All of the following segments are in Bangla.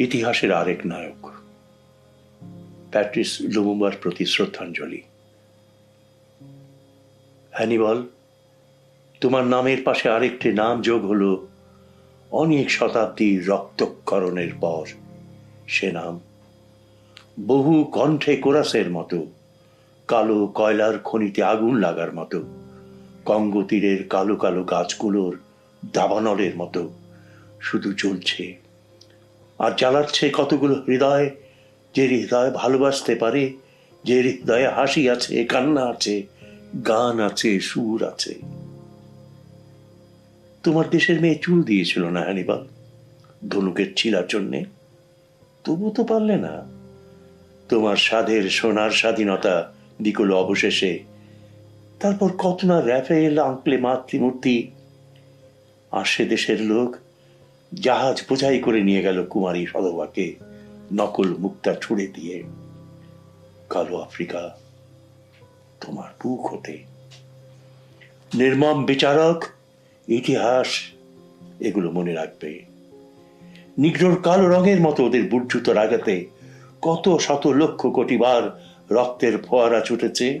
ইতিহাসের আরেক নায়ক। প্যাট্রিস লুমুম্বার প্রতি শ্রদ্ধাঞ্জলি। হ্যানিবল, তোমার নামের পাশে আরেকটি নাম যোগ হলো অনেক শতাব্দীর রক্তক্ষরণের পর। সে নাম বহু কণ্ঠে কোরাসের মতো, কালো কয়লার খনিতে আগুন লাগার মতো কঙ্গো তীরের কালো কালো গাছগুলোর দাবানলের মতো। শুধু জ্বলছে আর জ্বালাচ্ছে কতগুলো হৃদয়, যে হৃদয় ভালোবাসতে পারে, যে হৃদয়ে হাসি আছে, কান্না আছে, গান আছে, সুর আছে। তোমার দেশের মেয়ে চুল দিয়েছিল না হ্যানিবাল ধনুকের ছিলার জন্যে? তবু তো পারলে না। তোমার স্বাদের সোনার স্বাধীনতা বিকল অবশেষে। তারপর কত না র্যাফেল, আঁকলে, মাতৃমূর্তি? আর সে দেশের লোক জাহাজ বোঝাই করে নিয়ে গেল কুমারী সদবাকে নকল মুক্তা ছুড়ে দিয়ে, কালো আফ্রিকা, তোমার বুক হতে। নির্মম বিচারক, ইতিহাস এগুলো মনে রাখবে। নিগ্রোর কালো রঙের মতো ওদের বুটজুত রাগাতে কত শত লক্ষ কোটি বার রক্তের ফোয়ারা ছুটেছে।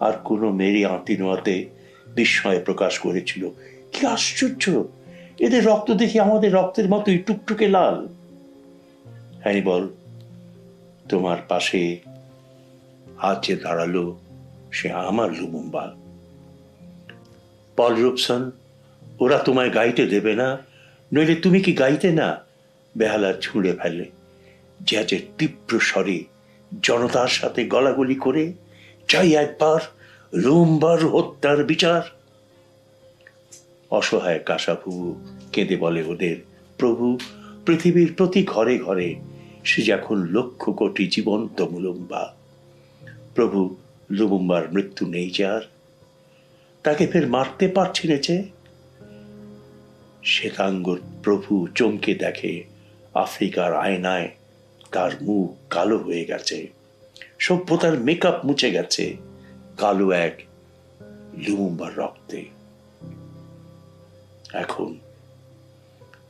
আর কোনো মেরি আঁতি নোয়াতে বিস্ময় প্রকাশ করেছিল। কি আশ্চর্য! এদের রক্ত দেখি আমাদের রক্তের মতোই টুকটুকে লাল। হ্যানিবল তোমার পাশে যে দাঁড়াল সে আমার লুমুম্বা পল রুপসন, ওরা তোমায় গাইতে দেবে না, নইলে তুমি কি গাইতে না? বেহালা ছুঁড়ে ফেলে, জ্যাজের তীব্র স্বরে জনতার সাথে গলাগলি করে, চাই একবার লুম্বার হত্যার বিচার। অসহায় কাসাবু কেঁদে বলে ওদের, প্রভু, পৃথিবীর প্রতি ঘরে ঘরে সে যখন লক্ষ কোটি জীবন্ত মুলুম্বা। প্রভু, লুমুম্বার মৃত্যু নেই যার তাকে ফের মারতে পারছি না যে? শ্বেতাঙ্গর প্রভু চমকে দেখে, আফ্রিকার আয়নায় তার মুখ কালো হয়ে গেছে। সভ্যতার মেকআপ মুছে গেছে কালো এক লুমুম্বার রক্তে। এখন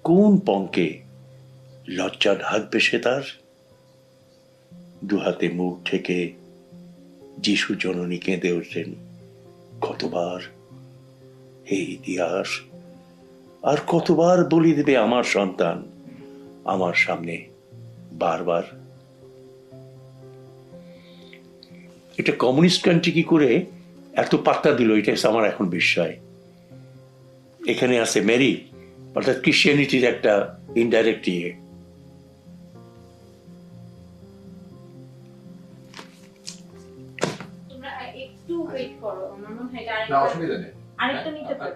কোন পঙ্কে লজ্জা ঢাকবে সে তার? দুহাতে মুখ ঠেকে যিশু জননী কেঁদে ওঠেন কতবার হে ইতিহাস, আর কতবার বলি দেবে আমার সন্তান আমার সামনে বারবার? এটা কমিউনিস্ট কান্ট্রি কি করে এত পাত্তা দিল? এটা আমার এখন বিস্ময়। এখানে আছে মেরি অর্থাৎ ক্রিশ্চিয়ানিটির একটা ইনডাইরেক্ট ইয়ে একটু ওয়েট করো আমার মনে হয় আরেকটা- অসুবিধা নেই আরেকটা হ্যাঁ? নিতে পারো